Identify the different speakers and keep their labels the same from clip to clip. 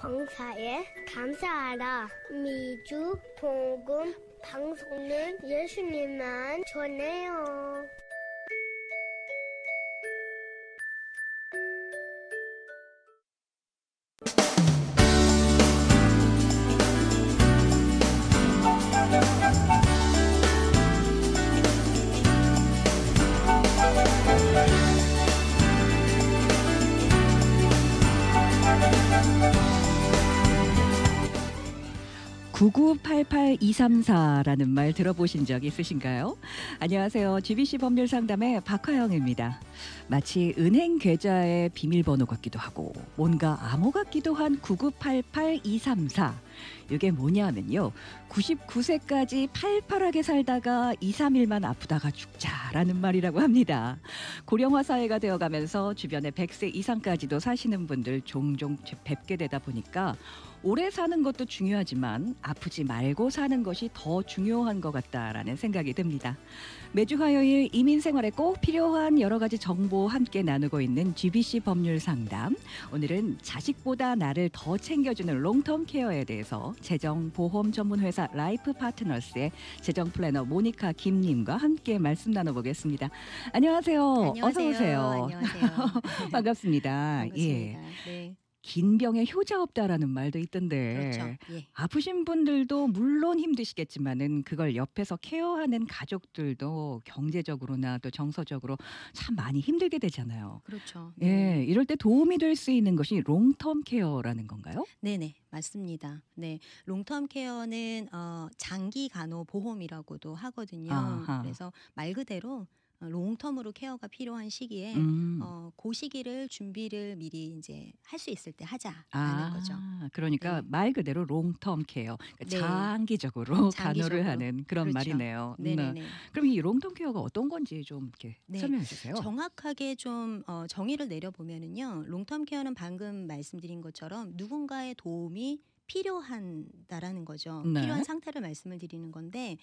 Speaker 1: 봉사에 감사하라. 미주 복음 방송은 예수님만 전해요.
Speaker 2: (9988-234)라는 말 들어보신 적 있으신가요? 안녕하세요. GBC 법률 상담의 박화영입니다. 마치 은행 계좌의 비밀번호 같기도 하고 뭔가 암호 같기도 한 (9988-234) 이게 뭐냐면요. 99세까지 팔팔하게 살다가 2, 3일만 아프다가 죽자라는 말이라고 합니다. 고령화 사회가 되어가면서 주변에 100세 이상까지도 사시는 분들 종종 뵙게 되다 보니까 오래 사는 것도 중요하지만 아프지 말고 사는 것이 더 중요한 것 같다라는 생각이 듭니다. 매주 화요일 이민 생활에 꼭 필요한 여러 가지 정보 함께 나누고 있는 GBC 법률 상담. 오늘은 자식보다 나를 더 챙겨주는 롱텀 케어에 대해서 재정 보험 전문 회사 라이프 파트너스의 재정 플래너 모니카 김님과 함께 말씀 나눠보겠습니다. 안녕하세요.
Speaker 3: 안녕하세요.
Speaker 2: 어서 오세요.
Speaker 3: 안녕하세요.
Speaker 2: 반갑습니다. 예.
Speaker 3: 반갑습니다. 네.
Speaker 2: 긴 병에 효자 없다라는 말도 있던데.
Speaker 3: 그렇죠. 예.
Speaker 2: 아프신 분들도 물론 힘드시겠지만은 그걸 옆에서 케어하는 가족들도 경제적으로나 또 정서적으로 참 많이 힘들게 되잖아요.
Speaker 3: 그렇죠.
Speaker 2: 예,
Speaker 3: 네.
Speaker 2: 이럴 때 도움이 될 수 있는 것이 롱텀 케어라는 건가요?
Speaker 3: 네네 맞습니다. 네 롱텀 케어는 어, 장기 간호 보험이라고도 하거든요.
Speaker 2: 아하.
Speaker 3: 그래서 말 그대로 어, 롱텀으로 케어가 필요한 시기에
Speaker 2: 음.
Speaker 3: 어, 그 시기를 준비를 미리 이제 할 수 있을 때 하자라는 거죠.
Speaker 2: 그러니까
Speaker 3: 네.
Speaker 2: 말 그대로 롱텀 케어, 그러니까
Speaker 3: 네.
Speaker 2: 장기적으로 간호를
Speaker 3: 장기적으로.
Speaker 2: 하는 그런
Speaker 3: 그렇죠.
Speaker 2: 말이네요. 네.
Speaker 3: 네네네.
Speaker 2: 그럼 이 롱텀 케어가 어떤 건지 좀 이렇게
Speaker 3: 네.
Speaker 2: 설명해 주세요.
Speaker 3: 정확하게 좀 어, 정의를 내려보면은요, 롱텀 케어는 방금 말씀드린 것처럼 누군가의 도움이 필요한다라는 거죠.
Speaker 2: 네.
Speaker 3: 필요한 상태를 말씀을 드리는 건데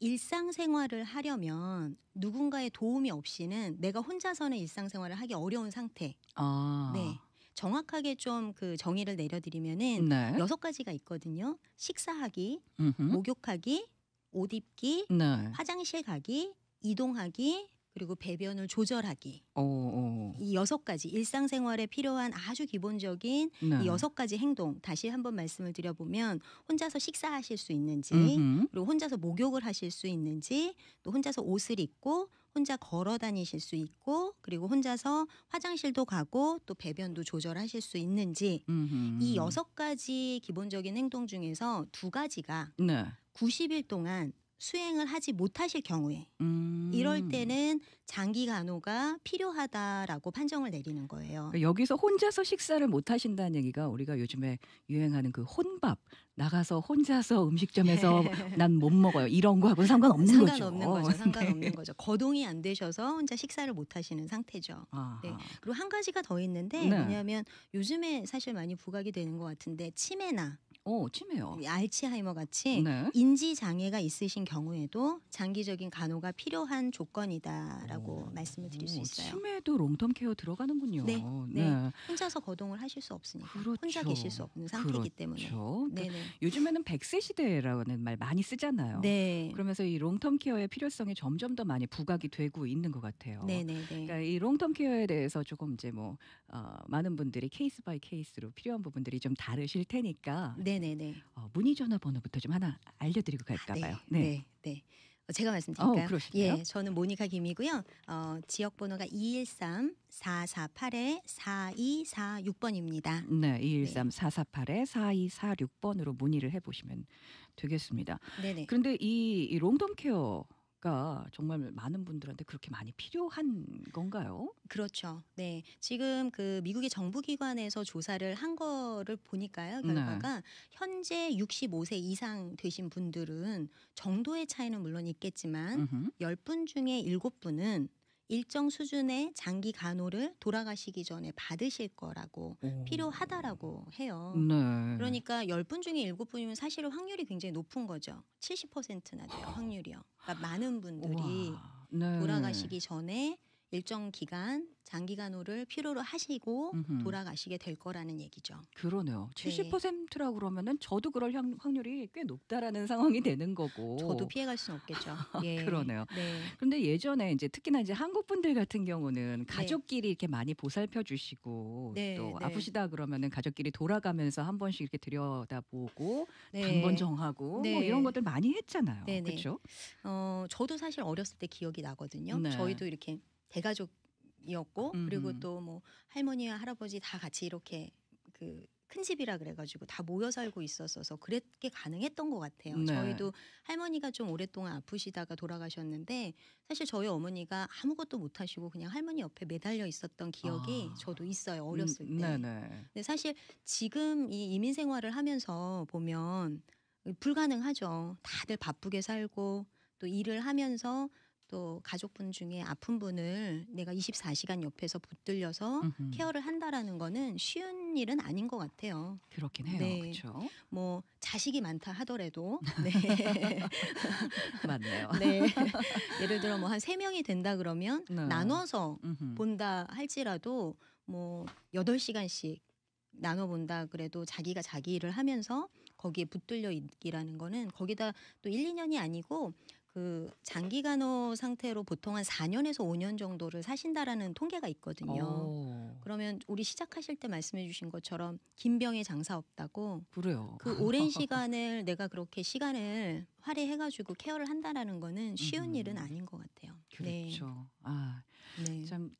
Speaker 3: 일상생활을 하려면 누군가의 도움이 없이는 내가 혼자서는 일상생활을 하기 어려운 상태.
Speaker 2: 아,
Speaker 3: 네. 정확하게 좀 그 정의를 내려드리면은
Speaker 2: 네.
Speaker 3: 여섯 가지가 있거든요. 식사하기,
Speaker 2: 음흠.
Speaker 3: 목욕하기, 옷 입기,
Speaker 2: 네.
Speaker 3: 화장실 가기, 이동하기, 그리고 배변을 조절하기.
Speaker 2: 오, 오.
Speaker 3: 이 여섯 가지 일상생활에 필요한 아주 기본적인
Speaker 2: 네.
Speaker 3: 이 여섯 가지 행동 다시 한번 말씀을 드려보면 혼자서 식사하실 수 있는지
Speaker 2: 음흠.
Speaker 3: 그리고 혼자서 목욕을 하실 수 있는지 또 혼자서 옷을 입고 혼자 걸어 다니실 수 있고 그리고 혼자서 화장실도 가고 또 배변도 조절하실 수 있는지
Speaker 2: 음흠.
Speaker 3: 이 여섯 가지 기본적인 행동 중에서 두 가지가
Speaker 2: 네.
Speaker 3: 90일 동안 수행을 하지 못하실 경우에
Speaker 2: 음.
Speaker 3: 이럴 때는 장기 간호가 필요하다라고 판정을 내리는 거예요.
Speaker 2: 그러니까 여기서 혼자서 식사를 못 하신다는 얘기가 우리가 요즘에 유행하는 그 혼밥 나가서 혼자서 음식점에서 난 못 먹어요 이런 거하고 상관없는
Speaker 3: 상관없는
Speaker 2: 거죠.
Speaker 3: 거죠. 상관없는
Speaker 2: 네.
Speaker 3: 거죠. 거동이 안 되셔서 혼자 식사를 못 하시는 상태죠.
Speaker 2: 아하.
Speaker 3: 네. 그리고 한 가지가 더 있는데
Speaker 2: 네.
Speaker 3: 뭐냐면 요즘에 사실 많이 부각이 되는 것 같은데 치매나
Speaker 2: 어 치매요.
Speaker 3: 알츠하이머 같이
Speaker 2: 네.
Speaker 3: 인지 장애가 있으신 경우에도 장기적인 간호가 필요한 조건이다라고 말씀을 드릴 수
Speaker 2: 오,
Speaker 3: 있어요.
Speaker 2: 치매도 롱텀 케어 들어가는군요.
Speaker 3: 네, 네. 혼자서 거동을 하실 수 없으니까
Speaker 2: 그렇죠.
Speaker 3: 혼자 계실 수 없는 상태이기 때문에.
Speaker 2: 그렇죠. 그러니까
Speaker 3: 네네.
Speaker 2: 요즘에는 100세 시대라는 말 많이 쓰잖아요.
Speaker 3: 네.
Speaker 2: 그러면서 이 롱텀 케어의 필요성이 점점 더 많이 부각이 되고 있는 것 같아요.
Speaker 3: 네 네 네.
Speaker 2: 그러니까 이 롱텀 케어에 대해서 조금 이제 뭐 어, 많은 분들이 케이스 바이 케이스로 필요한 부분들이 좀 다르실 테니까
Speaker 3: 네 네네.
Speaker 2: 어, 문의 전화번호부터 좀 하나 알려드리고 갈까
Speaker 3: 네,
Speaker 2: 봐요.
Speaker 3: 네. 네. 어, 제가 말씀드릴까요?
Speaker 2: 어.
Speaker 3: 예, 저는 모니카 김이고요. 어, 지역 번호가 213 448에 4246번입니다.
Speaker 2: 네, 213 448에 4246번으로 문의를 해 보시면 되겠습니다.
Speaker 3: 네네.
Speaker 2: 그런데 이, 이 롱텀 케어 가 정말 많은 분들한테 그렇게 많이 필요한 건가요?
Speaker 3: 그렇죠. 네. 지금 그 미국의 정부기관에서 조사를 한 거를 보니까요.
Speaker 2: 네.
Speaker 3: 결과가 현재 65세 이상 되신 분들은 정도의 차이는 물론 있겠지만
Speaker 2: 음흠.
Speaker 3: 10분 중에 7분은 일정 수준의 장기 간호를 돌아가시기 전에 받으실 거라고
Speaker 2: 오.
Speaker 3: 필요하다라고 해요.
Speaker 2: 네.
Speaker 3: 그러니까 10분 중에 7분이면 사실은 확률이 굉장히 높은 거죠. 70%나 돼요, 확률이요. 그러니까 많은 분들이.
Speaker 2: 네.
Speaker 3: 돌아가시기 전에 일정 기간 장기간호를 필요로 하시고
Speaker 2: 음흠.
Speaker 3: 돌아가시게 될 거라는 얘기죠.
Speaker 2: 그러네요.
Speaker 3: 네.
Speaker 2: 70%라 그러면은 저도 그럴 확- 확률이 꽤 높다라는 상황이 되는 거고.
Speaker 3: 저도 피해갈 수는 없겠죠. 예.
Speaker 2: 그러네요.
Speaker 3: 네.
Speaker 2: 근데 예전에 이제 특히나 이제 한국 분들 같은 경우는 가족끼리 이렇게 많이 보살펴 주시고
Speaker 3: 네,
Speaker 2: 또
Speaker 3: 네.
Speaker 2: 아프시다 그러면은 가족끼리 돌아가면서 한 번씩 이렇게 들여다보고
Speaker 3: 네.
Speaker 2: 당번 정하고
Speaker 3: 네.
Speaker 2: 뭐 이런 것들 많이 했잖아요.
Speaker 3: 네, 네.
Speaker 2: 그렇죠?
Speaker 3: 어, 저도 사실 어렸을 때 기억이 나거든요.
Speaker 2: 네.
Speaker 3: 저희도 이렇게 대가족이었고 그리고
Speaker 2: 음흠.
Speaker 3: 또뭐 할머니와 할아버지 다 같이 이렇게 그 큰 집이라 그래가지고 다 모여 살고 있었어서 그렇게 가능했던 것 같아요.
Speaker 2: 네.
Speaker 3: 저희도 할머니가 좀 오랫동안 아프시다가 돌아가셨는데 사실 저희 어머니가 아무것도 못 하시고 그냥 할머니 옆에 매달려 있었던 기억이
Speaker 2: 아.
Speaker 3: 저도 있어요. 어렸을
Speaker 2: 음,
Speaker 3: 때.
Speaker 2: 네네.
Speaker 3: 근데 사실 지금 이 이민 생활을 하면서 보면 불가능하죠. 다들 바쁘게 살고 또 일을 하면서 또 가족분 중에 아픈 분을 내가 24시간 옆에서 붙들려서
Speaker 2: 음흠.
Speaker 3: 케어를 한다라는 거는 쉬운 일은 아닌 것 같아요.
Speaker 2: 그렇긴 해요.
Speaker 3: 네.
Speaker 2: 그렇죠?
Speaker 3: 뭐 자식이 많다 하더라도 네.
Speaker 2: 맞네요.
Speaker 3: 네. 예를 들어 뭐 한 세 명이 된다 그러면
Speaker 2: 네.
Speaker 3: 나눠서
Speaker 2: 음흠.
Speaker 3: 본다 할지라도 뭐 여덟 시간씩 나눠 본다 그래도 자기가 자기 일을 하면서 거기에 붙들려 있기라는 거는 거기다 또 1, 2년이 아니고 그 장기 간호 상태로 보통 한 4년에서 5년 정도를 사신다라는 통계가 있거든요.
Speaker 2: 오,
Speaker 3: 그러면 우리 시작하실 때 말씀해 주신 것처럼 긴 병에 장사 없다고
Speaker 2: 그래요.
Speaker 3: 그 오랜 시간을 내가 그렇게 시간을 할애해 가지고 케어를 한다라는 거는 쉬운
Speaker 2: 음.
Speaker 3: 일은 아닌 것 같아요.
Speaker 2: 그렇죠. 아,
Speaker 3: 네. 네.
Speaker 2: 참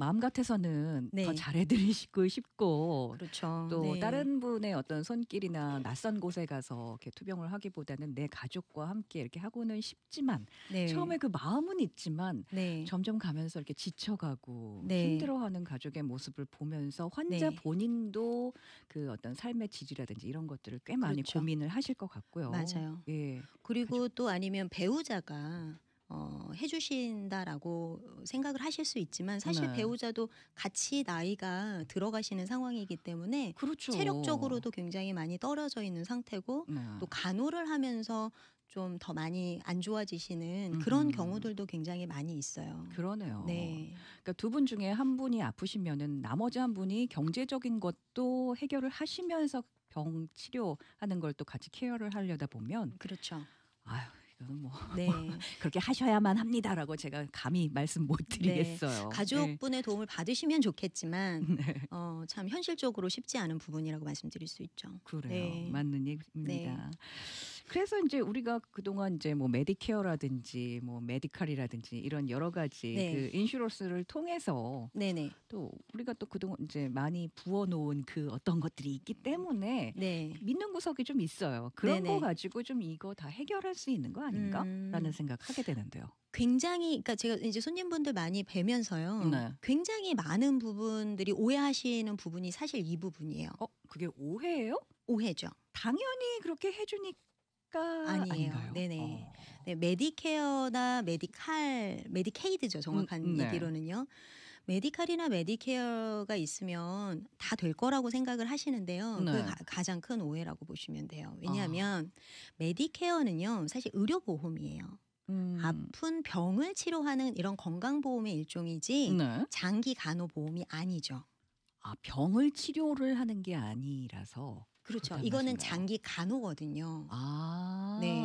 Speaker 2: 마음 같아서는
Speaker 3: 네.
Speaker 2: 더 잘해드리고 싶고
Speaker 3: 그렇죠.
Speaker 2: 또
Speaker 3: 네.
Speaker 2: 다른 분의 어떤 손길이나 낯선 곳에 가서 이렇게 투병을 하기보다는 내 가족과 함께 이렇게 하고는 싶지만
Speaker 3: 네.
Speaker 2: 처음에 그 마음은 있지만
Speaker 3: 네.
Speaker 2: 점점 가면서 이렇게 지쳐가고
Speaker 3: 네.
Speaker 2: 힘들어하는 가족의 모습을 보면서 환자
Speaker 3: 네.
Speaker 2: 본인도 그 어떤 삶의 질이라든지 이런 것들을 꽤 많이
Speaker 3: 그렇죠.
Speaker 2: 고민을 하실 것 같고요.
Speaker 3: 맞아요.
Speaker 2: 예,
Speaker 3: 그리고 또 아니면 배우자가 어, 해주신다라고 생각을 하실 수 있지만 사실
Speaker 2: 네.
Speaker 3: 배우자도 같이 나이가 들어가시는 상황이기 때문에
Speaker 2: 그렇죠.
Speaker 3: 체력적으로도 굉장히 많이 떨어져 있는 상태고
Speaker 2: 네.
Speaker 3: 또 간호를 하면서 좀 더 많이 안 좋아지시는 그런
Speaker 2: 음흠.
Speaker 3: 경우들도 굉장히 많이 있어요.
Speaker 2: 그러네요.
Speaker 3: 네,
Speaker 2: 그러니까 두 분 중에 한 분이 아프시면은 나머지 한 분이 경제적인 것도 해결을 하시면서 병 치료하는 걸 또 같이 케어를 하려다 보면
Speaker 3: 그렇죠.
Speaker 2: 아유 이거는 뭐
Speaker 3: 네,
Speaker 2: 그렇게 하셔야만 합니다라고 제가 감히 말씀 못 드리겠어요.
Speaker 3: 가족분의 도움을 받으시면 좋겠지만
Speaker 2: 네.
Speaker 3: 어, 참 현실적으로 쉽지 않은 부분이라고 말씀드릴 수 있죠.
Speaker 2: 그래요.
Speaker 3: 네.
Speaker 2: 맞는 얘기입니다. 그래서 이제 우리가 그동안 이제 뭐 메디케어라든지 뭐 메디칼이라든지 이런 여러 가지
Speaker 3: 네.
Speaker 2: 그 인슈런스를 통해서
Speaker 3: 네네.
Speaker 2: 또 우리가 또 그동안 이제 많이 부어 놓은 그 어떤 것들이 있기 때문에
Speaker 3: 네.
Speaker 2: 믿는 구석이 좀 있어요. 그런
Speaker 3: 네네.
Speaker 2: 거 가지고 좀 이거 다 해결할 수 있는 거 아닌가라는
Speaker 3: 음.
Speaker 2: 생각하게 되는데요.
Speaker 3: 굉장히 그러니까 제가 이제 손님분들 많이 뵈면서요.
Speaker 2: 네.
Speaker 3: 굉장히 많은 부분들이 오해하시는 부분이 사실 이 부분이에요.
Speaker 2: 어, 그게 오해예요?
Speaker 3: 오해죠.
Speaker 2: 당연히 그렇게 해주니까
Speaker 3: 아니에요.
Speaker 2: 아닌가요?
Speaker 3: 네네.
Speaker 2: 어.
Speaker 3: 네, 메디케어나 메디칼, 메디케이드죠. 정확한
Speaker 2: 음, 네.
Speaker 3: 얘기로는요. 메디칼이나 메디케어가 있으면 다 될 거라고 생각을 하시는데요.
Speaker 2: 네.
Speaker 3: 그 가, 가장 큰 오해라고 보시면 돼요.
Speaker 2: 아.
Speaker 3: 왜냐하면 메디케어는요, 사실 의료보험이에요.
Speaker 2: 음.
Speaker 3: 아픈 병을 치료하는 이런 건강보험의 일종이지
Speaker 2: 네.
Speaker 3: 장기 간호보험이 아니죠.
Speaker 2: 아 병을 치료를 하는 게 아니라서
Speaker 3: 그렇죠. 이거는. 장기 간호거든요.
Speaker 2: 아
Speaker 3: 네.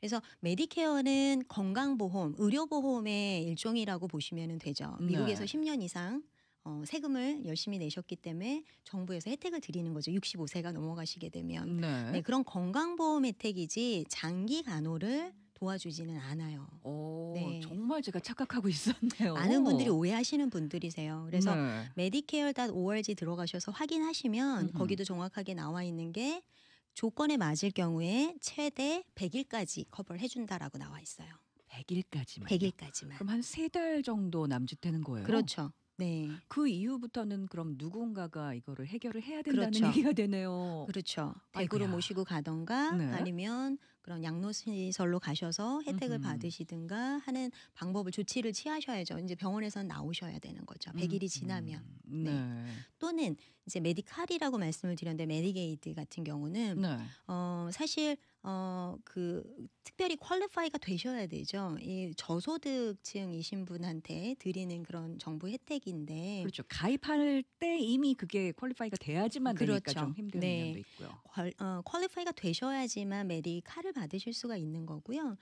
Speaker 3: 그래서 메디케어는 건강보험, 의료보험의 일종이라고 보시면 되죠.
Speaker 2: 네.
Speaker 3: 미국에서 10년 이상 어, 세금을 열심히 내셨기 때문에 정부에서 혜택을 드리는 거죠. 65세가 넘어가시게 되면.
Speaker 2: 네.
Speaker 3: 네, 그런 건강보험 혜택이지 장기 간호를 도와주지는 않아요.
Speaker 2: 오,
Speaker 3: 네.
Speaker 2: 정말 제가 착각하고 있었네요.
Speaker 3: 많은 분들이 오해하시는 분들이세요. 그래서
Speaker 2: 네.
Speaker 3: medicare.org 들어가셔서 확인하시면
Speaker 2: 음흠.
Speaker 3: 거기도 정확하게 나와 있는 게 조건에 맞을 경우에 최대 100일까지 커버를 해준다라고 나와 있어요.
Speaker 2: 100일까지만.
Speaker 3: 100일까지만.
Speaker 2: 그럼 한 세 달 정도 남짓되는 거예요.
Speaker 3: 그렇죠. 네.
Speaker 2: 그 이후부터는 그럼 누군가가 이거를 해결을 해야 된다는
Speaker 3: 그렇죠.
Speaker 2: 얘기가 되네요.
Speaker 3: 그렇죠. 댁으로. 모시고 가던가
Speaker 2: 네.
Speaker 3: 아니면 그런 양로시설로 가셔서 혜택을. 받으시든가 하는 방법을 조치를 취하셔야죠. 이제 병원에서는 나오셔야 되는 거죠. 100일이
Speaker 2: 음,
Speaker 3: 지나면.
Speaker 2: 음, 네.
Speaker 3: 또는 이제 메디칼이라고 말씀을 드렸는데 메디게이드 같은 경우는
Speaker 2: 네.
Speaker 3: 어, 사실 어, 그 특별히 퀄리파이가 되셔야 되죠. 이 저소득층이신 분한테 드리는 그런 정부 혜택인데
Speaker 2: 그렇죠. 가입할 때 이미 그게 퀄리파이가 돼야지만 되니까
Speaker 3: 그렇죠.
Speaker 2: 좀 힘든
Speaker 3: 네.
Speaker 2: 면도 있고요.
Speaker 3: 퀄, 어, 퀄리파이가 되셔야지만 메디카를 받으실 수가 있는 거고요.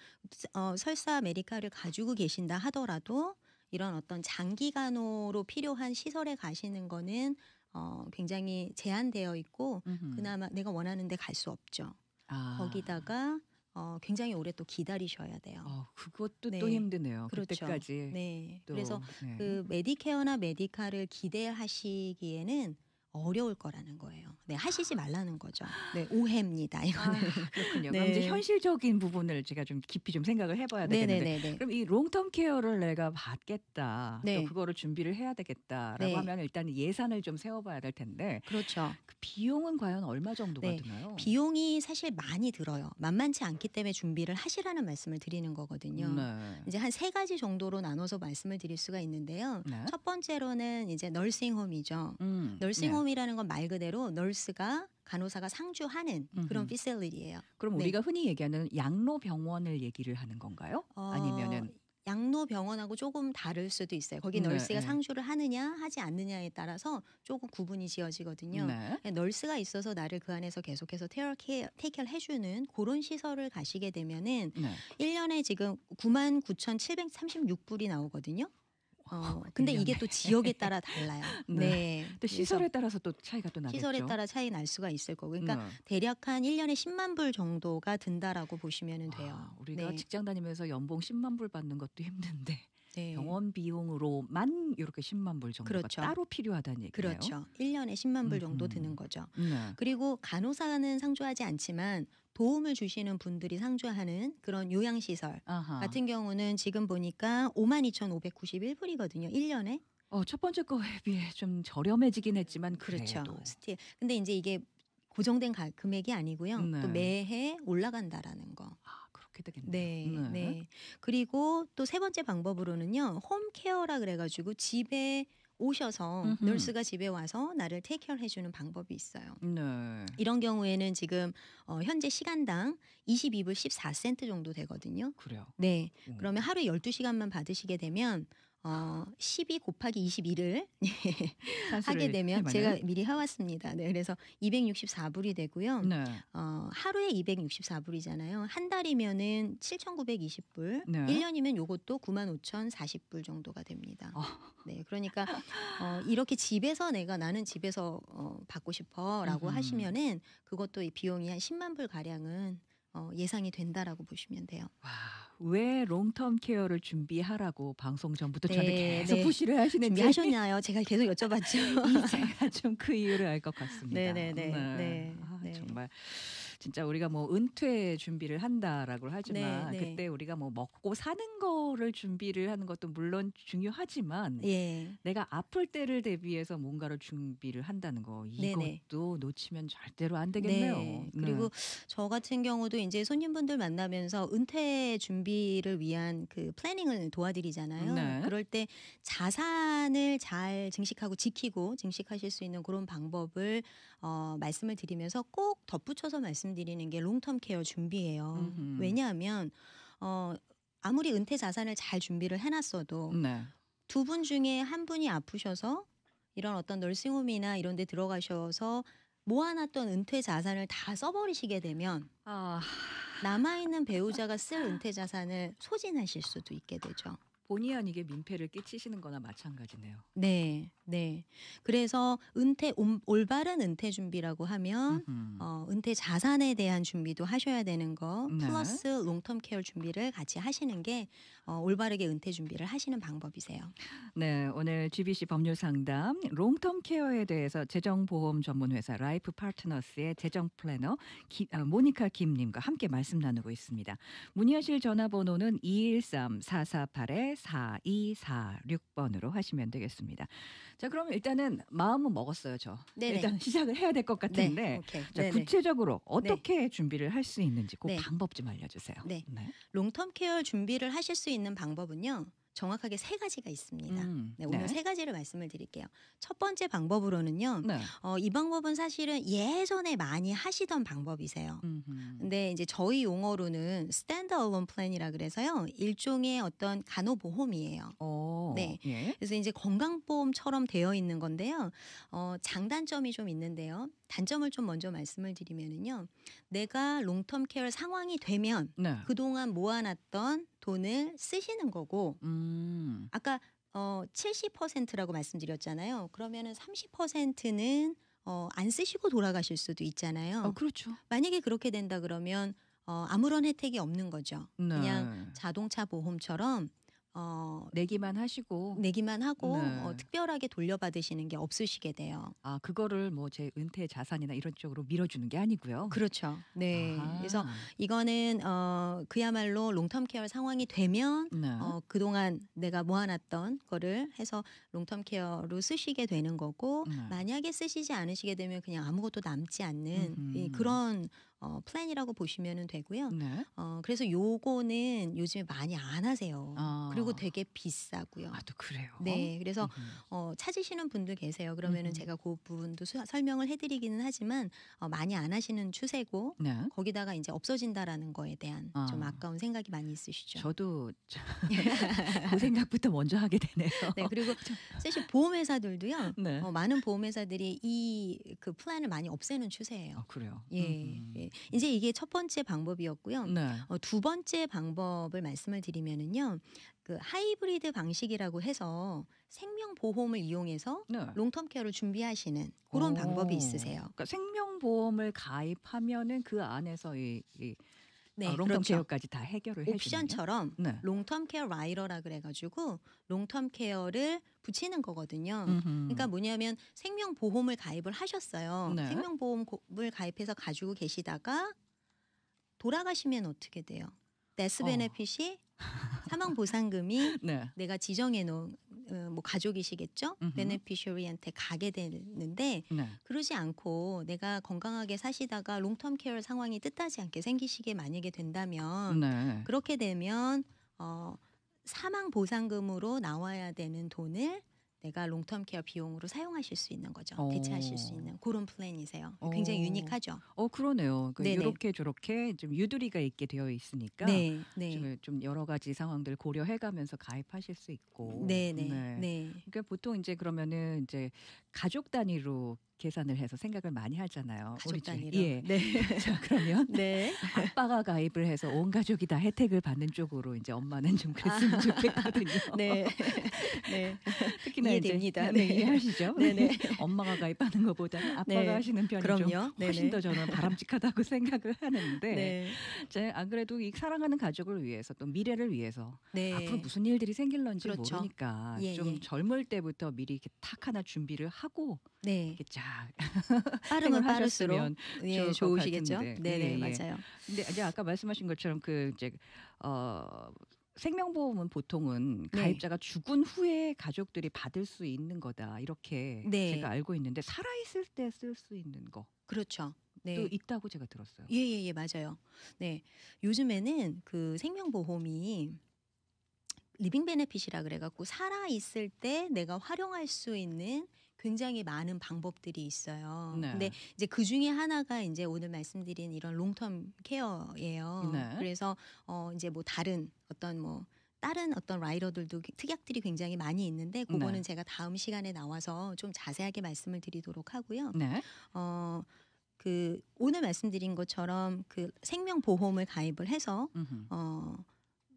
Speaker 3: 어, 설사 메디카를 가지고 계신다 하더라도 이런 어떤 장기간호로 필요한 시설에 가시는 거는 어, 굉장히 제한되어 있고
Speaker 2: 음흠.
Speaker 3: 그나마 내가 원하는 데 갈 수 없죠.
Speaker 2: 아.
Speaker 3: 거기다가 어, 굉장히 오래 또 기다리셔야 돼요.
Speaker 2: 어, 그것도
Speaker 3: 네.
Speaker 2: 또 힘드네요.
Speaker 3: 그렇죠.
Speaker 2: 그때까지.
Speaker 3: 네.
Speaker 2: 또,
Speaker 3: 그래서
Speaker 2: 네.
Speaker 3: 그 메디케어나 메디카를 기대하시기에는 어려울 거라는 거예요. 네, 하시지 말라는 거죠. 네, 오해입니다.
Speaker 2: 아,
Speaker 3: 이거는.
Speaker 2: 그렇군요.
Speaker 3: 네.
Speaker 2: 그럼 이제 현실적인 부분을 제가 좀 깊이 좀 생각을 해봐야 되겠는데.
Speaker 3: 네네네.
Speaker 2: 그럼 이 롱텀 케어를 내가 받겠다.
Speaker 3: 네.
Speaker 2: 또 그거를 준비를 해야 되겠다라고
Speaker 3: 네.
Speaker 2: 하면 일단 예산을 좀 세워봐야 될 텐데
Speaker 3: 그렇죠.
Speaker 2: 그 비용은 과연 얼마 정도가
Speaker 3: 네.
Speaker 2: 드나요?
Speaker 3: 비용이 사실 많이 들어요. 만만치 않기 때문에 준비를 하시라는 말씀을 드리는 거거든요.
Speaker 2: 네.
Speaker 3: 이제 한 세 가지 정도로 나눠서 말씀을 드릴 수가 있는데요.
Speaker 2: 네.
Speaker 3: 첫 번째로는 이제 널싱홈이죠.
Speaker 2: 음, 네.
Speaker 3: 널싱홈 이라는 건 말 그대로 널스가 간호사가 상주하는 그런. 피셀리티예요.
Speaker 2: 그럼
Speaker 3: 네.
Speaker 2: 우리가 흔히 얘기하는 양로병원을 얘기를 하는 건가요?
Speaker 3: 어,
Speaker 2: 아니면은
Speaker 3: 양로병원하고 조금 다를 수도 있어요. 거기
Speaker 2: 네,
Speaker 3: 널스가
Speaker 2: 네.
Speaker 3: 상주를 하느냐 하지 않느냐에 따라서 조금 구분이 지어지거든요.
Speaker 2: 네.
Speaker 3: 널스가 있어서 나를 그 안에서 계속해서 테어 케어, 테이크를 해주는 그런 시설을 가시게 되면은
Speaker 2: 네.
Speaker 3: 1년에 지금 99,736불이 나오거든요. 어, 근데
Speaker 2: 일년에.
Speaker 3: 이게 또 지역에 따라 달라요.
Speaker 2: 네.
Speaker 3: 네.
Speaker 2: 또 시설에 따라서 또 차이가 또 나겠죠.
Speaker 3: 시설에 따라 차이 날 수가 있을 거고. 그러니까
Speaker 2: 네.
Speaker 3: 대략 한 1년에 10만 불 정도가 든다라고 보시면 돼요.
Speaker 2: 아, 우리가
Speaker 3: 네.
Speaker 2: 직장 다니면서 연봉 10만 불 받는 것도 힘든데
Speaker 3: 네.
Speaker 2: 병원 비용으로만 이렇게 10만 불 정도가
Speaker 3: 그렇죠.
Speaker 2: 따로 필요하다는 얘기네요.
Speaker 3: 그렇죠. 1년에 10만 불 정도
Speaker 2: 음흠.
Speaker 3: 드는 거죠.
Speaker 2: 네.
Speaker 3: 그리고 간호사는 상주하지 않지만 도움을 주시는 분들이 상주하는 그런 요양시설
Speaker 2: 아하.
Speaker 3: 같은 경우는 지금 보니까 52,591불이거든요. 1년에.
Speaker 2: 어, 첫 번째 거에 비해 좀 저렴해지긴 했지만
Speaker 3: 그렇죠.
Speaker 2: 그래도.
Speaker 3: 스틸. 근데 이제 이게 고정된 가- 금액이 아니고요.
Speaker 2: 네.
Speaker 3: 또 매해 올라간다라는 거.
Speaker 2: 아, 그렇게 되겠네요.
Speaker 3: 네, 네. 그리고 또 세 번째 방법으로는요. 홈케어라 그래 가지고 집에 오셔서
Speaker 2: 음흠.
Speaker 3: 널스가 집에 와서 나를 테이크케어 해주는 방법이 있어요.
Speaker 2: 네.
Speaker 3: 이런 경우에는 지금 어, 현재 시간당 22불 14센트 정도 되거든요.
Speaker 2: 그래요.
Speaker 3: 네.
Speaker 2: 음.
Speaker 3: 그러면 하루에 12시간만 받으시게 되면 어, 12 곱하기 21을
Speaker 2: 산수를
Speaker 3: 하게 되면
Speaker 2: 해봐요.
Speaker 3: 제가 미리 해왔습니다. 네, 그래서 264불이 되고요.
Speaker 2: 네.
Speaker 3: 어, 하루에 264불이잖아요. 한 달이면은 7,920불,
Speaker 2: 네.
Speaker 3: 1년이면 요것도 95,040불 정도가 됩니다.
Speaker 2: 어.
Speaker 3: 네, 그러니까 어, 이렇게 집에서 내가 나는 집에서 어, 받고 싶어라고. 하시면은 그것도 이 비용이 한 10만 불 가량은 어, 예상이 된다라고 보시면 돼요.
Speaker 2: 와, 왜 롱텀 케어를 준비하라고 방송 전부터 저한테
Speaker 3: 네,
Speaker 2: 계속
Speaker 3: 네.
Speaker 2: 푸시를 하시는지
Speaker 3: 준비하셨나요? 제가 계속 여쭤봤죠.
Speaker 2: 이제야 좀그 이유를 알 것 같습니다.
Speaker 3: 네네네. 네,
Speaker 2: 아,
Speaker 3: 네.
Speaker 2: 정말 진짜 우리가 뭐 은퇴 준비를 한다라고 하지만
Speaker 3: 네, 네.
Speaker 2: 그때 우리가 뭐 먹고 사는 거 를 준비를 하는 것도 물론 중요하지만
Speaker 3: 예.
Speaker 2: 내가 아플 때를 대비해서 뭔가를 준비를 한다는 거
Speaker 3: 네네.
Speaker 2: 이것도 놓치면 절대로 안 되겠네요.
Speaker 3: 네. 그리고 저 같은 경우도 이제 손님분들 만나면서 은퇴 준비를 위한 그 플래닝을 도와드리잖아요.
Speaker 2: 네.
Speaker 3: 그럴 때 자산을 잘 증식하고 지키고 증식하실 수 있는 그런 방법을 어, 말씀을 드리면서 꼭 덧붙여서 말씀드리는 게 롱텀 케어 준비예요.
Speaker 2: 음흠.
Speaker 3: 왜냐하면 어, 아무리 은퇴 자산을 잘 준비를 해놨어도
Speaker 2: 네.
Speaker 3: 두분 중에 한 분이 아프셔서 이런 어떤 널싱홈이나 이런 데 들어가셔서 모아놨던 은퇴 자산을 다 써버리시게 되면
Speaker 2: 아,
Speaker 3: 남아있는 배우자가 쓸 은퇴 자산을 소진하실 수도 있게 되죠.
Speaker 2: 본의 아니게 민폐를 끼치시는 거나 마찬가지네요.
Speaker 3: 네, 네. 그래서 은퇴, 올- 올바른 은퇴 준비라고 하면
Speaker 2: 음흠.
Speaker 3: 어, 은퇴 자산에 대한 준비도 하셔야 되는 거
Speaker 2: 네.
Speaker 3: 플러스 롱텀 케어 준비를 같이 하시는 게 어, 올바르게 은퇴 준비를 하시는 방법이세요.
Speaker 2: 네, 오늘 GBC 법률 상담 롱텀 케어에 대해서 재정 보험 전문 회사 라이프 파트너스의 재정 플래너 기- 아, 모니카 김 님과 함께 말씀 나누고 있습니다. 문의하실 전화번호는 213-448-4246번으로 하시면 되겠습니다. 자, 그럼 일단은 마음은 먹었어요, 저.
Speaker 3: 네네.
Speaker 2: 일단 시작을 해야 될 것 같은데.
Speaker 3: 네.
Speaker 2: 자. 구체적으로 어떻게 준비를 할 수 있는지 그
Speaker 3: 네.
Speaker 2: 방법 좀 알려주세요.
Speaker 3: 네. 롱텀 케어 준비를 하실 수 있는 방법은요. 정확하게 세 가지가 있습니다.
Speaker 2: 음,
Speaker 3: 네, 오늘 세 가지를 말씀을 드릴게요. 첫 번째 방법으로는요.
Speaker 2: 네.
Speaker 3: 어, 이 방법은 사실은 예전에 많이 하시던 방법이세요.
Speaker 2: 음흠.
Speaker 3: 근데 이제 저희 용어로는 스탠드 얼론 플랜이라 그래서요. 일종의 어떤 간호 보험이에요.
Speaker 2: 어,
Speaker 3: 네.
Speaker 2: 예.
Speaker 3: 그래서 이제 건강보험처럼 되어 있는 건데요. 어, 장단점이 좀 있는데요. 단점을 좀 먼저 말씀을 드리면은요. 내가 롱텀 케어 상황이 되면
Speaker 2: 네.
Speaker 3: 그동안 모아놨던 돈을 쓰시는 거고
Speaker 2: 음.
Speaker 3: 아까 어 70%라고 말씀드렸잖아요. 그러면은 30%는 어, 안 쓰시고 돌아가실 수도 있잖아요.
Speaker 2: 어, 그렇죠.
Speaker 3: 만약에 그렇게 된다 그러면 어, 아무런 혜택이 없는 거죠.
Speaker 2: 네.
Speaker 3: 그냥 자동차 보험처럼 어,
Speaker 2: 내기만 하시고
Speaker 3: 내기만 하고
Speaker 2: 네.
Speaker 3: 어, 특별하게 돌려받으시는 게 없으시게 돼요.
Speaker 2: 아 그거를 뭐 제 은퇴 자산이나 이런 쪽으로 밀어주는 게 아니고요.
Speaker 3: 그렇죠. 네.
Speaker 2: 아하.
Speaker 3: 그래서 이거는 어, 그야말로 롱텀 케어 상황이 되면
Speaker 2: 네.
Speaker 3: 어, 그동안 내가 모아놨던 거를 해서 롱텀 케어로 쓰시게 되는 거고
Speaker 2: 네.
Speaker 3: 만약에 쓰시지 않으시게 되면 그냥 아무것도 남지 않는. 이 그런 어, 플랜이라고 보시면 되고요.
Speaker 2: 네.
Speaker 3: 어, 그래서 요거는 요즘에 많이 안 하세요.
Speaker 2: 아.
Speaker 3: 그리고 되게 비싸고요.
Speaker 2: 아 또 그래요.
Speaker 3: 네, 그래서
Speaker 2: 음흠.
Speaker 3: 어, 찾으시는 분들 계세요. 그러면은
Speaker 2: 음흠.
Speaker 3: 제가 그 부분도 수- 설명을 해드리기는 하지만 어, 많이 안 하시는 추세고
Speaker 2: 네.
Speaker 3: 거기다가 이제 없어진다라는 거에 대한
Speaker 2: 아.
Speaker 3: 좀 아까운 생각이 많이 있으시죠.
Speaker 2: 저도 그 생각부터 먼저 하게 되네요.
Speaker 3: 네, 그리고 사실 보험회사들도요.
Speaker 2: 네.
Speaker 3: 어, 많은 보험회사들이 이 그 플랜을 많이 없애는 추세예요.
Speaker 2: 아, 그래요.
Speaker 3: 예. 예. 이제 이게 첫 번째 방법이었고요.
Speaker 2: 네.
Speaker 3: 어, 두 번째 방법을 말씀을 드리면은요, 그 하이브리드 방식이라고 해서 생명 보험을 이용해서
Speaker 2: 네.
Speaker 3: 롱텀 케어를 준비하시는 그런
Speaker 2: 오.
Speaker 3: 방법이 있으세요.
Speaker 2: 그러니까 생명 보험을 가입하면은 그 안에서 이, 이
Speaker 3: 네,
Speaker 2: 아, 롱텀
Speaker 3: 그렇죠.
Speaker 2: 케어까지 다 해결을
Speaker 3: 옵션처럼
Speaker 2: 네.
Speaker 3: 롱텀 케어 라이더라 그래가지고 롱텀 케어를 붙이는 거거든요.
Speaker 2: 음흠.
Speaker 3: 그러니까 뭐냐면 생명 보험을 가입을 하셨어요.
Speaker 2: 네.
Speaker 3: 생명 보험을 가입해서 가지고 계시다가 돌아가시면 어떻게 돼요? 데스
Speaker 2: 어.
Speaker 3: 베네핏이 사망 보상금이
Speaker 2: 네.
Speaker 3: 내가 지정해 놓은 어, 뭐 가족이시겠죠? 베네피셔리한테 가게 되는데
Speaker 2: 네.
Speaker 3: 그러지 않고 내가 건강하게 사시다가 롱텀 케어 상황이 뜻하지 않게 생기시게 만약에 된다면
Speaker 2: 네.
Speaker 3: 그렇게 되면 어, 사망 보상금으로 나와야 되는 돈을 내가 롱텀 케어 비용으로 사용하실 수 있는 거죠.
Speaker 2: 오.
Speaker 3: 대체하실 수 있는 그런 플랜이세요. 굉장히
Speaker 2: 오.
Speaker 3: 유니크하죠.
Speaker 2: 어 그러네요. 그
Speaker 3: 네네.
Speaker 2: 이렇게 저렇게 좀 유두리가 있게 되어 있으니까
Speaker 3: 네, 네,
Speaker 2: 좀, 좀 여러 가지 상황들 고려해가면서 가입하실 수 있고.
Speaker 3: 네, 네, 네.
Speaker 2: 그러니까 보통 이제 그러면은 이제 가족 단위로 계산을 해서 생각을 많이 하잖아요.
Speaker 3: 가족
Speaker 2: 우리.
Speaker 3: 단위로.
Speaker 2: 예.
Speaker 3: 네,
Speaker 2: 자 그러면
Speaker 3: 네.
Speaker 2: 아빠가 가입을 해서 온 가족이 다 혜택을 받는 쪽으로 이제 엄마는 좀 그랬으면 좋겠거든요.
Speaker 3: 아. 네, 네.
Speaker 2: 특히나
Speaker 3: 이해됩니다.
Speaker 2: 이제 네,
Speaker 3: 네.
Speaker 2: 이해하시죠?
Speaker 3: 네네.
Speaker 2: 엄마가 가입하는 것보다는 아빠가
Speaker 3: 네.
Speaker 2: 하시는 편이
Speaker 3: 그럼요.
Speaker 2: 좀 훨씬
Speaker 3: 네네.
Speaker 2: 더 저는 바람직하다고 생각을 하는데
Speaker 3: 네,
Speaker 2: 제안 그래도 이 사랑하는 가족을 위해서 또 미래를 위해서
Speaker 3: 네.
Speaker 2: 앞으로 무슨 일들이 생길런지
Speaker 3: 그렇죠.
Speaker 2: 모르니까
Speaker 3: 예,
Speaker 2: 좀
Speaker 3: 예.
Speaker 2: 젊을 때부터 미리 이렇게 탁 하나 준비를 하고
Speaker 3: 네.
Speaker 2: 쫙
Speaker 3: 빠르면 빠를수록 예, 좋으시겠죠. 네, 네,
Speaker 2: 예, 예.
Speaker 3: 맞아요.
Speaker 2: 근데 이제 아까 말씀하신 것처럼 그 이제 어 생명보험은 보통은
Speaker 3: 네.
Speaker 2: 가입자가 죽은 후에 가족들이 받을 수 있는 거다 이렇게
Speaker 3: 네.
Speaker 2: 제가 알고 있는데 살아 있을 때 쓸 수 있는 거또
Speaker 3: 그렇죠. 네.
Speaker 2: 있다고 제가 들었어요.
Speaker 3: 예, 예, 예, 맞아요. 네. 요즘에는 그 생명보험이 리빙 베네핏이라 그래갖고 살아 있을 때 내가 활용할 수 있는 굉장히 많은 방법들이 있어요.
Speaker 2: 네.
Speaker 3: 근데 이제 그 중에 하나가 이제 오늘 말씀드린 이런 롱텀 케어예요.
Speaker 2: 네.
Speaker 3: 그래서 어 이제 뭐 다른 어떤 뭐 다른 어떤 라이더들도 특약들이 굉장히 많이 있는데 그거는
Speaker 2: 네.
Speaker 3: 제가 다음 시간에 나와서 좀 자세하게 말씀을 드리도록 하고요.
Speaker 2: 네.
Speaker 3: 어, 그 오늘 말씀드린 것처럼 그 생명 보험을 가입을 해서
Speaker 2: 음흠.
Speaker 3: 어,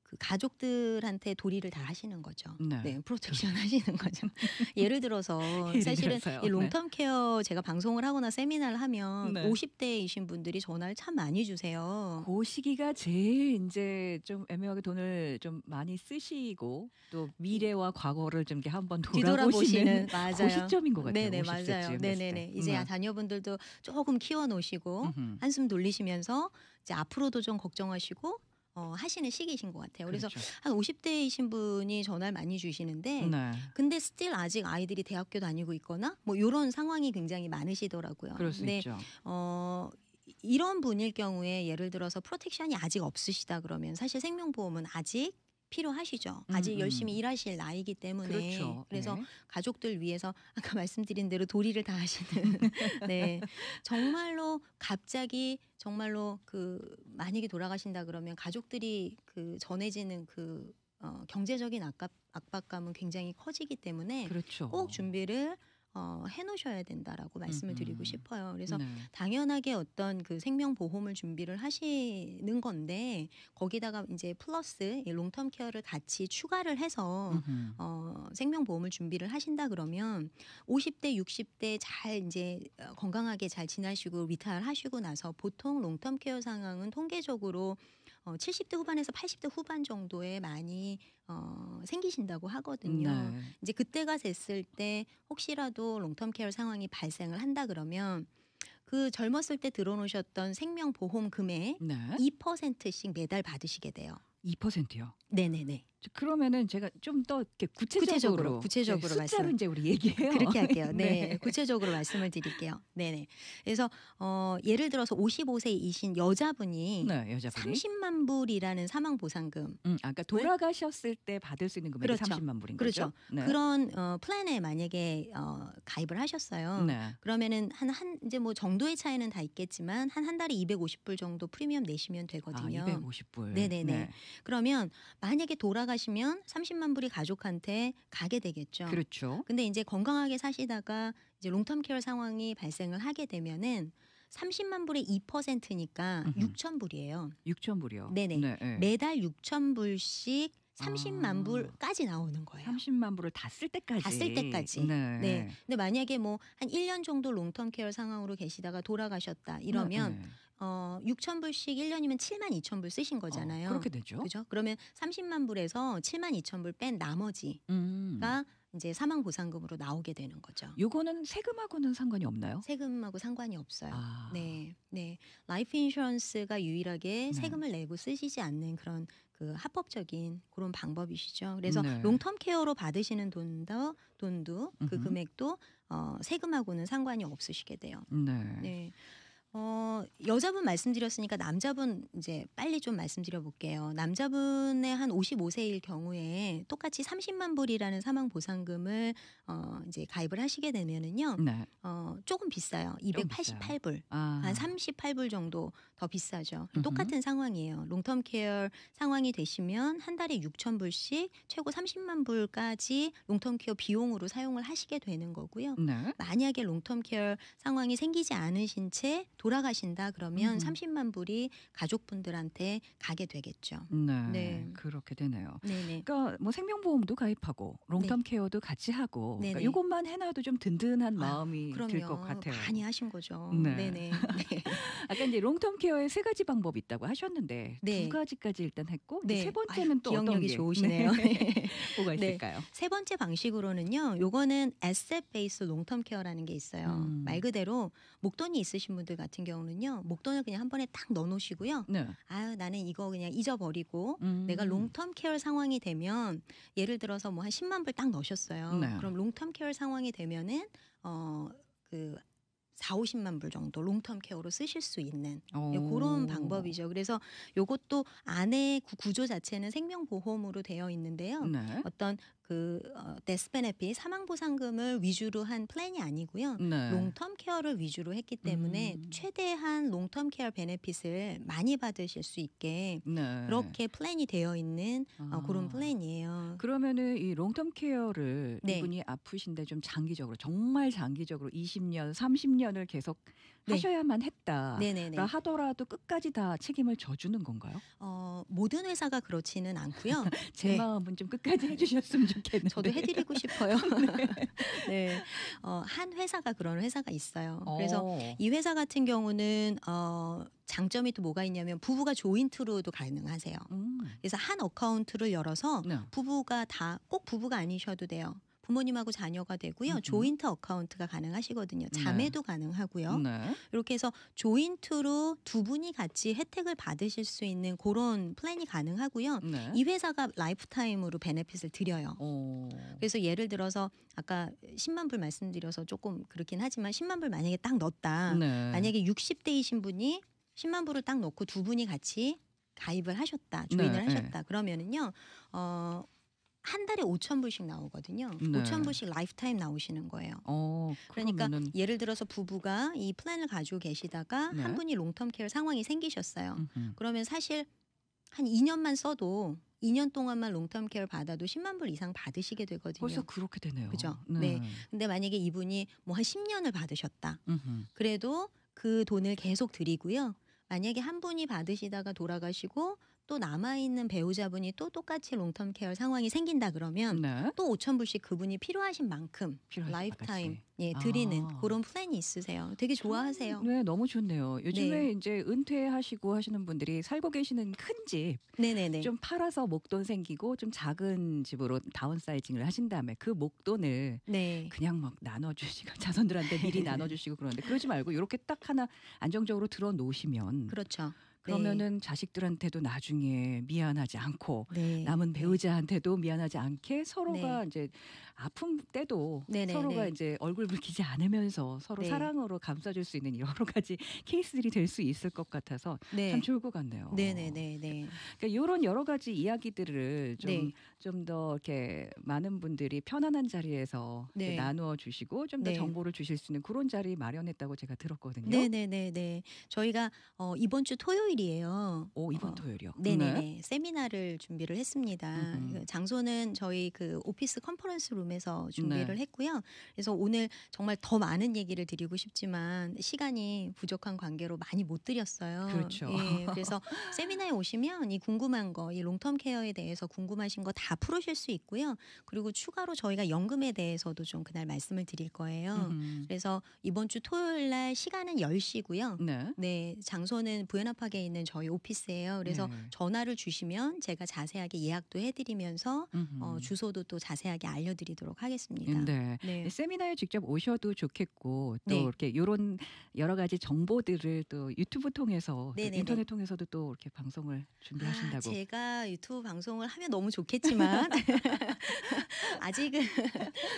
Speaker 3: 그 가족들한테 도리를 다 하시는 거죠.
Speaker 2: 네.
Speaker 3: 네, 프로텍션 하시는 거죠. 예를 들어서 사실은. 이 롱텀 케어 제가 방송을 하거나 세미나를 하면
Speaker 2: 네.
Speaker 3: 50대이신 분들이 전화를 참 많이 주세요.
Speaker 2: 그 시기가 제일 이제 좀 애매하게 돈을 좀 많이 쓰시고 또 미래와 과거를 좀 이렇게 한번 돌아보시는
Speaker 3: 뒤돌아보시는 맞아요.
Speaker 2: 그 시점인 것 같아요.
Speaker 3: 네네
Speaker 2: 50
Speaker 3: 맞아요. 네네네.
Speaker 2: 때.
Speaker 3: 이제
Speaker 2: 네.
Speaker 3: 자녀분들도 조금 키워 놓으시고. 한숨 돌리시면서 이제 앞으로도 좀 걱정하시고 어, 하시는 시기이신 것 같아요. 그래서
Speaker 2: 그렇죠.
Speaker 3: 한 50대이신 분이 전화를 많이 주시는데
Speaker 2: 네.
Speaker 3: 근데 스틸 아직 아이들이 대학교 다니고 있거나 뭐 이런 상황이 굉장히 많으시더라고요.
Speaker 2: 그럴 수
Speaker 3: 근데
Speaker 2: 있죠.
Speaker 3: 어 이런 분일 경우에 예를 들어서 프로텍션이 아직 없으시다 그러면 사실 생명보험은 아직 필요하시죠. 아직
Speaker 2: 음, 음.
Speaker 3: 열심히 일하실 나이기 때문에
Speaker 2: 그렇죠.
Speaker 3: 래서
Speaker 2: 네.
Speaker 3: 가족들 위해서 아까 말씀드린 대로 도리를 다 하시는 네 정말로 갑자기 정말로 그 만약에 돌아가신다 그러면 가족들이 그 전해지는 그 어, 경제적인 압박, 압박감은 굉장히 커지기 때문에
Speaker 2: 그렇죠.
Speaker 3: 꼭 준비를 어, 해놓으셔야 된다라고 말씀을
Speaker 2: 음,
Speaker 3: 드리고
Speaker 2: 음.
Speaker 3: 싶어요. 그래서
Speaker 2: 네.
Speaker 3: 당연하게 어떤 그 생명 보험을 준비를 하시는 건데 거기다가 이제 플러스 이 롱텀 케어를 같이 추가를 해서
Speaker 2: 음흠.
Speaker 3: 어, 생명 보험을 준비를 하신다 그러면 50대, 60대 잘 이제 어, 건강하게 잘 지나시고 리타일 하시고 나서 보통 롱텀 케어 상황은 통계적으로 어, 70대 후반에서 80대 후반 정도에 많이 어, 생기신다고 하거든요.
Speaker 2: 네.
Speaker 3: 이제 그때가 됐을 때 혹시라도 롱텀 케어 상황이 발생을 한다 그러면 그 젊었을 때 들어놓으셨던 생명 보험 금액
Speaker 2: 네.
Speaker 3: 2%씩 매달 받으시게 돼요.
Speaker 2: 2%요.
Speaker 3: 네네네.
Speaker 2: 그러면은 제가 좀 더 구체적으로
Speaker 3: 구체적으로, 구체적으로
Speaker 2: 네, 숫자로
Speaker 3: 말씀.
Speaker 2: 이제 우리 얘기해요.
Speaker 3: 그렇게 할게요. 네.
Speaker 2: 네.
Speaker 3: 구체적으로 말씀을 드릴게요. 네네. 그래서 어, 예를 들어서 55세이신 여자분이
Speaker 2: 네, 여자분이.
Speaker 3: 30만 불이라는 사망 보상금
Speaker 2: 음, 아까 돌아가셨을 때 받을 수 있는 금액이
Speaker 3: 그렇죠.
Speaker 2: 30만 불인
Speaker 3: 그렇죠.
Speaker 2: 거죠. 네.
Speaker 3: 그런 어, 플랜에 만약에 어, 가입을 하셨어요.
Speaker 2: 네.
Speaker 3: 그러면은 한 한 이제 뭐 정도의 차이는 다 있겠지만 한 한 달에 250불 정도 프리미엄 내시면 되거든요.
Speaker 2: 아, 250불.
Speaker 3: 네네네. 그러면 만약에 돌아가시면 30만 불이 가족한테 가게 되겠죠.
Speaker 2: 그렇죠.
Speaker 3: 근데 이제 건강하게 사시다가 이제 롱텀 케어 상황이 발생을 하게 되면은 30만 불의 2%니까
Speaker 2: 음흠.
Speaker 3: 6천 불이에요.
Speaker 2: 6천 불이요.
Speaker 3: 네네.
Speaker 2: 네, 네.
Speaker 3: 매달 6천 불씩 30만
Speaker 2: 아.
Speaker 3: 불까지 나오는 거예요.
Speaker 2: 30만 불을 다 쓸 때까지.
Speaker 3: 다 쓸 때까지.
Speaker 2: 네.
Speaker 3: 네. 근데 만약에 뭐 한 1년 정도 롱텀 케어 상황으로 계시다가 돌아가셨다 이러면
Speaker 2: 네, 네.
Speaker 3: 어 6천 불씩 1년이면 7만 2천 불 쓰신 거잖아요.
Speaker 2: 어, 그렇게 되죠.
Speaker 3: 그죠? 그러면 30만 불에서 7만 2천 불 뺀 나머지가
Speaker 2: 음.
Speaker 3: 이제 사망 보상금으로 나오게 되는 거죠.
Speaker 2: 요거는 세금하고는 상관이 없나요?
Speaker 3: 세금하고 상관이 없어요.
Speaker 2: 아.
Speaker 3: 네, 네. 라이프 인슈런스가 유일하게
Speaker 2: 네.
Speaker 3: 세금을 내고 쓰시지 않는 그런 그 합법적인 그런 방법이시죠. 그래서
Speaker 2: 네.
Speaker 3: 롱텀 케어로 받으시는 돈도 돈도 그
Speaker 2: 음흠.
Speaker 3: 금액도 어, 세금하고는 상관이 없으시게 돼요.
Speaker 2: 네.
Speaker 3: 네. 어, 여자분 말씀드렸으니까 남자분 이제 빨리 좀 말씀드려 볼게요. 남자분의 한 55세일 경우에 똑같이 30만 불이라는 사망 보상금을 어, 이제 가입을 하시게 되면은요.
Speaker 2: 네.
Speaker 3: 어, 조금 비싸요.
Speaker 2: 좀 비싸요.
Speaker 3: 288불.
Speaker 2: 아.
Speaker 3: 한 38불 정도 더 비싸죠.
Speaker 2: 음흠.
Speaker 3: 똑같은 상황이에요. 롱텀 케어 상황이 되시면 한 달에 6천 불씩 최고 30만 불까지 롱텀 케어 비용으로 사용을 하시게 되는 거고요.
Speaker 2: 네.
Speaker 3: 만약에 롱텀 케어 상황이 생기지 않으신 채 돌아가신다 그러면
Speaker 2: 음.
Speaker 3: 30만 불이 가족분들한테 가게 되겠죠.
Speaker 2: 네.
Speaker 3: 네.
Speaker 2: 그렇게 되네요.
Speaker 3: 네네.
Speaker 2: 그러니까 뭐 생명보험도 가입하고 롱텀 케어도 같이 하고 그러니까. 이것만 해놔도 좀 든든한
Speaker 3: 아유,
Speaker 2: 마음이 들
Speaker 3: 그럼요.
Speaker 2: 것 같아요.
Speaker 3: 많이 하신 거죠.
Speaker 2: 네.
Speaker 3: 네네. 네.
Speaker 2: 아까 이제 롱텀 케어에 세 가지 방법이 있다고 하셨는데
Speaker 3: 네.
Speaker 2: 두 가지까지 일단 했고
Speaker 3: 네.
Speaker 2: 세 번째는
Speaker 3: 아유,
Speaker 2: 또
Speaker 3: 기억력이
Speaker 2: 게
Speaker 3: 좋으시네요.
Speaker 2: 네. 뭐가
Speaker 3: 네.
Speaker 2: 있을까요?
Speaker 3: 세 번째 방식으로는요. 요거는 에셋 베이스 롱텀 케어라는 게 있어요.
Speaker 2: 음.
Speaker 3: 말 그대로 목돈이 있으신 분들 같은 경우는요. 목돈을 그냥 한 번에 딱 넣어 놓으시고요.
Speaker 2: 네.
Speaker 3: 아유, 나는 이거 그냥 잊어버리고
Speaker 2: 음.
Speaker 3: 내가 롱텀 케어 상황이 되면 예를 들어서 뭐 한 10만 불 딱 넣으셨어요.
Speaker 2: 네.
Speaker 3: 그럼 롱텀 케어 상황이 되면은 어그 4, 50만 불 정도 롱텀 케어로 쓰실 수 있는 예,
Speaker 2: 오.
Speaker 3: 그런 방법이죠. 그래서 요것도 안에 구- 구조 자체는 생명보험으로 되어 있는데요.
Speaker 2: 네.
Speaker 3: 어떤 그 어, 데스 베네핏 사망 보상금을 위주로 한 플랜이 아니고요.
Speaker 2: 네.
Speaker 3: 롱텀 케어를 위주로 했기 때문에
Speaker 2: 음.
Speaker 3: 최대한 롱텀 케어 베네핏을 많이 받으실 수 있게
Speaker 2: 네.
Speaker 3: 그렇게 플랜이 되어 있는 어,
Speaker 2: 아.
Speaker 3: 그런 플랜이에요.
Speaker 2: 그러면은 이 롱텀 케어를
Speaker 3: 네.
Speaker 2: 이분이 아프신데 좀 장기적으로 정말 장기적으로 20년, 30년을 계속
Speaker 3: 네.
Speaker 2: 하셔야만 했다.
Speaker 3: 네네네.
Speaker 2: 라 하더라도 끝까지 다 책임을 져주는 건가요?
Speaker 3: 어, 모든 회사가 그렇지는 않고요.
Speaker 2: 제
Speaker 3: 네.
Speaker 2: 마음은 좀 끝까지 해주셨으면 좋겠는데.
Speaker 3: 저도 해드리고 싶어요. 네. 어, 한 회사가 그런 회사가 있어요. 그래서
Speaker 2: 어.
Speaker 3: 이 회사 같은 경우는 어, 장점이 또 뭐가 있냐면 부부가 조인트로도 가능하세요.
Speaker 2: 음.
Speaker 3: 그래서 한 어카운트를 열어서
Speaker 2: 네.
Speaker 3: 부부가 다 꼭 부부가 아니셔도 돼요. 부모님하고 자녀가 되고요.
Speaker 2: 음흠.
Speaker 3: 조인트 어카운트가 가능하시거든요. 자매도 가능하고요.
Speaker 2: 네.
Speaker 3: 이렇게 해서 조인트로 두 분이 같이 혜택을 받으실 수 있는 그런 플랜이 가능하고요.
Speaker 2: 네.
Speaker 3: 이 회사가 라이프타임으로 베네핏을 드려요.
Speaker 2: 어.
Speaker 3: 그래서 예를 들어서 아까 10만 불 말씀드려서 조금 그렇긴 하지만 10만 불 만약에 딱 넣었다.
Speaker 2: 네.
Speaker 3: 만약에 60대이신 분이 10만 불을 딱 넣고 두 분이 같이 가입을 하셨다, 조인을
Speaker 2: 네,
Speaker 3: 하셨다. 그러면은요, 어, 한 달에 5천 불씩 나오거든요.
Speaker 2: 네.
Speaker 3: 5천 불씩 라이프타임 나오시는 거예요.
Speaker 2: 어,
Speaker 3: 그러니까 예를 들어서 부부가 이 플랜을 가지고 계시다가
Speaker 2: 네.
Speaker 3: 한 분이 롱텀 케어 상황이 생기셨어요.
Speaker 2: 음흠.
Speaker 3: 그러면 사실 한 2년만 써도 2년 동안만 롱텀 케어를 받아도 10만 불 이상 받으시게 되거든요.
Speaker 2: 벌써 그렇게 되네요.
Speaker 3: 그죠? 네. 근데 만약에 이분이 뭐 한 10년을 받으셨다.
Speaker 2: 음흠.
Speaker 3: 그래도 그 돈을 계속 드리고요. 만약에 한 분이 받으시다가 돌아가시고 또 남아 있는 배우자분이 또 똑같이 롱텀 케어 상황이 생긴다 그러면
Speaker 2: 네.
Speaker 3: 또 5천 불씩 그분이 필요하신 만큼
Speaker 2: 필요하신
Speaker 3: 라이프타임. 예, 드리는
Speaker 2: 아.
Speaker 3: 그런 플랜이 있으세요. 되게 좋아하세요.
Speaker 2: 네, 너무 좋네요. 요즘에
Speaker 3: 네.
Speaker 2: 이제 은퇴하시고 하시는 분들이 살고 계시는 큰집좀
Speaker 3: 네네네.
Speaker 2: 팔아서 목돈 생기고 좀 작은 집으로 다운사이징을 하신 다음에 그 목돈을
Speaker 3: 네.
Speaker 2: 그냥 막 나눠주시고 자손들한테 미리 나눠주시고 그러는데 그러지 말고 이렇게 딱 하나 안정적으로 들어 놓으시면
Speaker 3: 그렇죠.
Speaker 2: 그러면은 자식들한테도 나중에 미안하지 않고
Speaker 3: 네.
Speaker 2: 남은 배우자한테도 미안하지 않게 서로가
Speaker 3: 네.
Speaker 2: 이제 아픔 때도
Speaker 3: 네네,
Speaker 2: 서로가
Speaker 3: 네.
Speaker 2: 이제 얼굴 붉히지 않으면서 서로
Speaker 3: 네.
Speaker 2: 사랑으로 감싸줄 수 있는 여러 가지 케이스들이 될 수 있을 것 같아서
Speaker 3: 네.
Speaker 2: 참 좋을 것 같네요.
Speaker 3: 네네네 네.
Speaker 2: 그러니까 이런 여러 가지 이야기들을 좀
Speaker 3: 네.
Speaker 2: 좀더 이렇게 많은 분들이 편안한 자리에서
Speaker 3: 네.
Speaker 2: 나누어 주시고 좀더
Speaker 3: 네.
Speaker 2: 정보를 주실 수 있는 그런 자리 마련했다고 제가 들었거든요.
Speaker 3: 네네네네. 저희가 어, 이번 주 토요일 이에요.
Speaker 2: 오 이번
Speaker 3: 어,
Speaker 2: 토요일이요.
Speaker 3: 네네 네. 세미나를 준비를 했습니다.
Speaker 2: 음흠.
Speaker 3: 그 장소는 저희 그 오피스 컨퍼런스 룸에서 준비를
Speaker 2: 네.
Speaker 3: 했고요. 그래서 오늘 정말 더 많은 얘기를 드리고 싶지만 시간이 부족한 관계로 많이 못 드렸어요.
Speaker 2: 그렇죠.
Speaker 3: 예, 그래서 세미나에 오시면 이 궁금한 거, 이 롱텀 케어에 대해서 궁금하신 거 다 풀으실 수 있고요. 그리고 추가로 저희가 연금에 대해서도 좀 그날 말씀을 드릴 거예요.
Speaker 2: 음흠.
Speaker 3: 그래서 이번 주 토요일 날 시간은 10시고요.
Speaker 2: 네.
Speaker 3: 네, 장소는 부에나파크에 있는 저희 오피스예요. 그래서
Speaker 2: 네.
Speaker 3: 전화를 주시면 제가 자세하게 예약도 해드리면서
Speaker 2: 음흠.
Speaker 3: 어, 주소도 또 자세하게 알려드리도록 하겠습니다.
Speaker 2: 네.
Speaker 3: 네.
Speaker 2: 세미나에 직접 오셔도 좋겠고 또
Speaker 3: 네.
Speaker 2: 이렇게 이런 여러 가지 정보들을 또 유튜브 통해서 또
Speaker 3: 네네네.
Speaker 2: 인터넷 통해서도 또 이렇게 방송을
Speaker 3: 아,
Speaker 2: 준비하신다고.
Speaker 3: 제가 유튜브 방송을 하면 너무 좋겠지만 아직은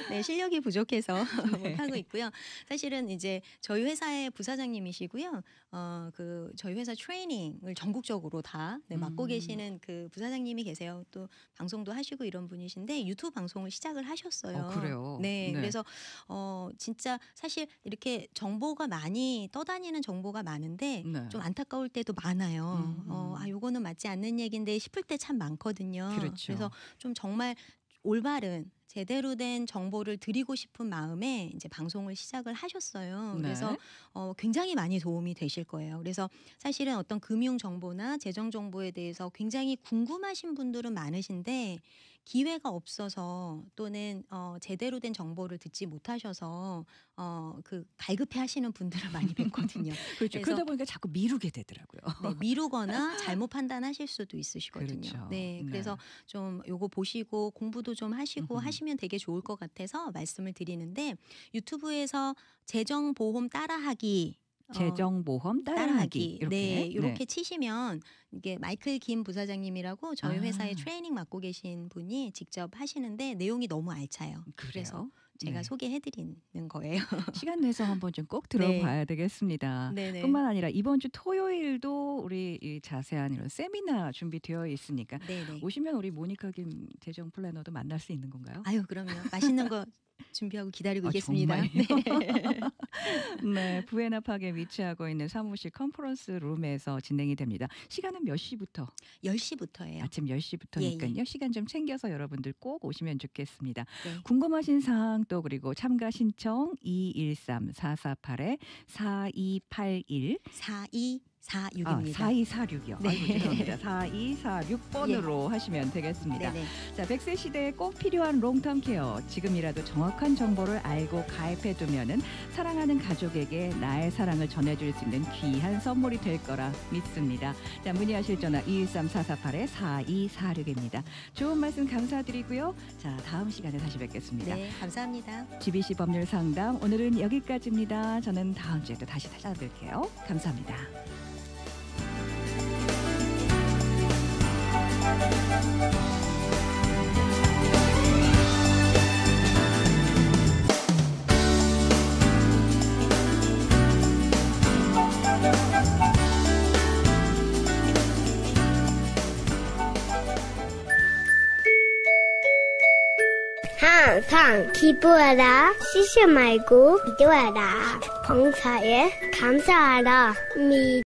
Speaker 3: 네, 실력이 부족해서
Speaker 2: 네.
Speaker 3: 못하고 있고요. 사실은 이제 저희 회사의 부사장님이시고요. 어, 그 저희 회사 트레이 닝을 전국적으로 다 네, 맡고
Speaker 2: 음.
Speaker 3: 계시는 그 부사장님이 계세요. 또 방송도 하시고 이런 분이신데 유튜브 방송을 시작을 하셨어요.
Speaker 2: 어, 그래요.
Speaker 3: 네,
Speaker 2: 네.
Speaker 3: 그래서 어 진짜 사실 이렇게 정보가 많이 떠다니는 정보가 많은데
Speaker 2: 네.
Speaker 3: 좀 안타까울 때도 많아요.
Speaker 2: 음,
Speaker 3: 어,
Speaker 2: 음.
Speaker 3: 아 요거는 맞지 않는 얘기인데 싶을 때 참 많거든요.
Speaker 2: 그렇죠.
Speaker 3: 래서 좀 정말 올바른 제대로 된 정보를 드리고 싶은 마음에 이제 방송을 시작을 하셨어요.
Speaker 2: 네.
Speaker 3: 그래서 어, 굉장히 많이 도움이 되실 거예요. 그래서 사실은 어떤 금융 정보나 재정 정보에 대해서 굉장히 궁금하신 분들은 많으신데 기회가 없어서 또는 어, 제대로 된 정보를 듣지 못하셔서 어, 그 갈급해 하시는 분들을 많이 뵀거든요.
Speaker 2: 그렇죠. 그러다 보니까 자꾸 미루게 되더라고요.
Speaker 3: 네, 미루거나 잘못 판단하실 수도 있으시거든요.
Speaker 2: 그렇죠.
Speaker 3: 네,
Speaker 2: 네.
Speaker 3: 그래서 좀 요거 보시고 공부도 좀 하시고
Speaker 2: 음흠.
Speaker 3: 하시면 되게 좋을 것 같아서 말씀을 드리는데 유튜브에서 재정 보험 따라하기 어,
Speaker 2: 재정 보험 따라하기 이렇게
Speaker 3: 네, 이렇게 치시면 이게 마이클 김 부사장님이라고 저희
Speaker 2: 아.
Speaker 3: 회사에 트레이닝 맡고 계신 분이 직접 하시는데 내용이 너무 알차요. 그래서
Speaker 2: 그래서
Speaker 3: 제가
Speaker 2: 네.
Speaker 3: 소개해드리는 거예요.
Speaker 2: 시간 내서 한번 좀 꼭 들어봐야 되겠습니다.
Speaker 3: 네네.
Speaker 2: 뿐만 아니라 이번 주 토요일도 우리 이 자세한 이런 세미나 준비되어 있으니까
Speaker 3: 네네.
Speaker 2: 오시면 우리 모니카 김 재정 플래너도 만날 수 있는 건가요?
Speaker 3: 아유 그럼요. 맛있는 거 준비하고 기다리고
Speaker 2: 아,
Speaker 3: 있겠습니다. 네.
Speaker 2: 네, 부에나팍에 위치하고 있는 사무실 컨퍼런스 룸에서 진행이 됩니다. 시간은 몇 시부터?
Speaker 3: 10시부터예요.
Speaker 2: 아침 10시부터니까요.
Speaker 3: 예,
Speaker 2: 시간 좀 챙겨서 여러분들 꼭 오시면 좋겠습니다.
Speaker 3: 네.
Speaker 2: 궁금하신 사항 또 그리고 참가 신청 213 448에 4281
Speaker 3: 4246입니다.
Speaker 2: 아, 4246이요.
Speaker 3: 네.
Speaker 2: 아이고 죄송합니다. 4246번으로 하시면 되겠습니다.
Speaker 3: 네네.
Speaker 2: 자, 100세 시대에 꼭 필요한 롱텀 케어. 지금이라도 정확한 정보를 알고 가입해 두면은 사랑하는 가족에게 나의 사랑을 전해 줄수 있는 귀한 선물이 될 거라 믿습니다. 자, 문의하실 전화 213-448에 4246입니다. 좋은 말씀 감사드리고요. 자, 다음 시간에 다시 뵙겠습니다.
Speaker 3: 네, 감사합니다.
Speaker 2: GBC 법률 상담 오늘은 여기까지입니다. 저는 다음 주에 도 다시 찾아뵐게요. 감사합니다.
Speaker 1: 항상 기부하라, 쉬지 말고 기도하라, 봉사에 감사하라, 미